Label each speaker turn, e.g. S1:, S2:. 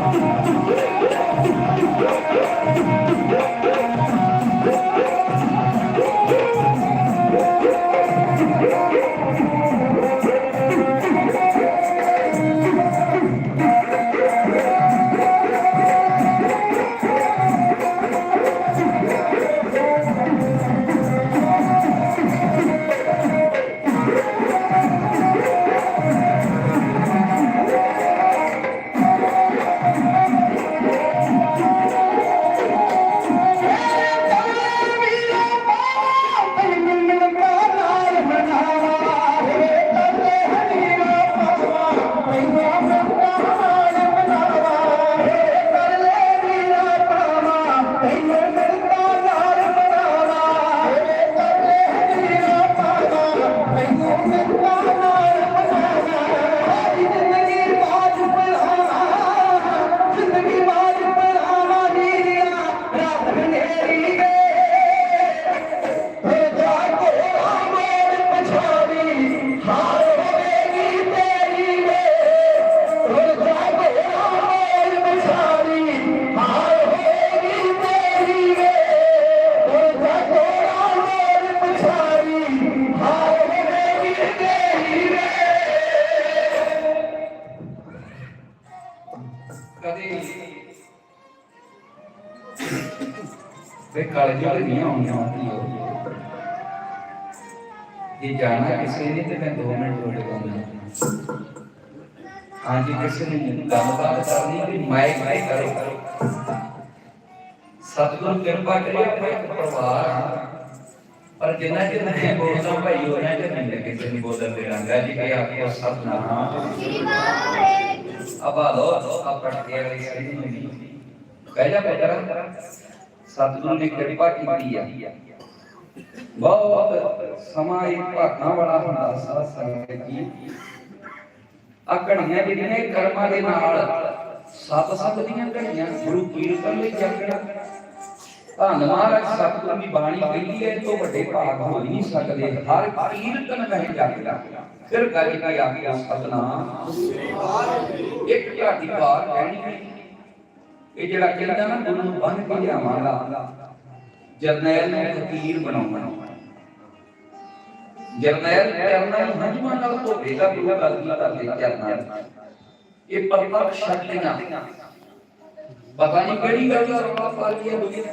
S1: Yeah. ਵੇ ਕਾਲੇ ਜਿਹੜੇ ਨਹੀਂ ਆਉਂਦੀਆਂ ਹੁੰਦੀਆਂ ਇਹ ਜਾਣਾ ਕਿਸੇ ਨੇ ਤੇ ਮੈਂ 2 ਮਿੰਟ ਰੁਕ ਜਾਊਂਗਾ ਹਾਂਜੀ, ਕਿਸੇ ਨੇ ਮੈਨੂੰ ਗੱਲਬਾਤ ਕਰਨੀ ਕਿ ਮਾਈਕ ਤੇ ਕਰੋ। ਸਤਿਗੁਰੂ ਕਿਰਪਾ ਕਰੇ, ਆਪਣੇ ਪਰਿਵਾਰ ਪਰ ਜਿੰਨਾ ਜਿੰਨਾ ਇਹ ਬੋਲਦਾ, ਭਾਈ ਉਹਨਾਂ ਚ ਨਹੀਂ ਕਿਸੇ ਨੂੰ ਬੋਲਣ ਦੇ ਰੰਗਾ ਜੀ ਕਿ ਆਪਕੋ ਸਤਨਾਮ। ਅਬਾ ਲੋ ਆ ਪੜਤੇ ਵਾਲੀ ਸਹੀ ਨਹੀਂ ਕਹਿ ਜਾ ਪੁੱਤਰ ਸਤਿਗੁਰੂ ਨੇ ਕਿਰਪਾ ਕੀਤੀ ਆ। ਬਹੁਤ ਸਮਾਂ ਇਹ ਭਾਗਾਂ ਵਾਲਾ ਹੁੰਦਾ ਸਾਧ ਸੰਗਤ ਜੀ। ਆ ਘੜੀਆਂ ਜਿਹੜੀਆਂ ਇਹ ਕਰਮਾਂ ਦੇ ਨਾਲ ਸਤ ਸਤ ਦੀਆਂ ਘੜੀਆਂ, ਗੁਰੂ ਕੀਰਤਨ ਲਈ ਜਪਣਾ ਧੰਨ ਮਹਾਰਾਜ, ਸਤਿਗੁਰੂ ਦੀ ਬਾਣੀ ਕਹਿੰਦੀ ਹੈ ਇਹ ਤੋਂ ਵੱਡੇ ਭਾਗ ਹੋ ਨਹੀਂ ਸਕਦੇ, ਹਰ ਕੀਰਤਨ ਵਹਿ ਜਪਦਾ ਫਿਰ ਗੱਲ ਕੀ ਆ ਗਿਆ ਸਤਨਾਮ। ਇੱਕ ਝਾਟੀ ਬਾਤ ਕਹਿਣੀ ਹੈ। ਇਹ ਜਿਹੜਾ ਕਹਿੰਦਾ ਨਾ, ਗੁਰੂ ਨੂੰ ਬੰਨ ਕੇ ਲਿਆਵਾਂਗਾ। ਜਰਨੈਲ ਨੂੰ ਫਕੀਰ ਬਣਾਉਣਾ ਜਰਨੈਲ ਕਰਨਾ ਹੰਝੂਆਂ ਨਾਲ ਧੋਵੇਗਾ ਗੁਰੂ ਗੱਲ ਕਰਦੇ ਚਰਨਾਂ ਇਹ ਪਰਪਕ ਸ਼ਕਤੀਆਂ। ਪਤਾ ਨਹੀਂ ਕਿਹੜੀ ਗੱਲ ਦਾ ਰੌਲਾ ਪਾ ਲਈ ਦੁਨੀਆ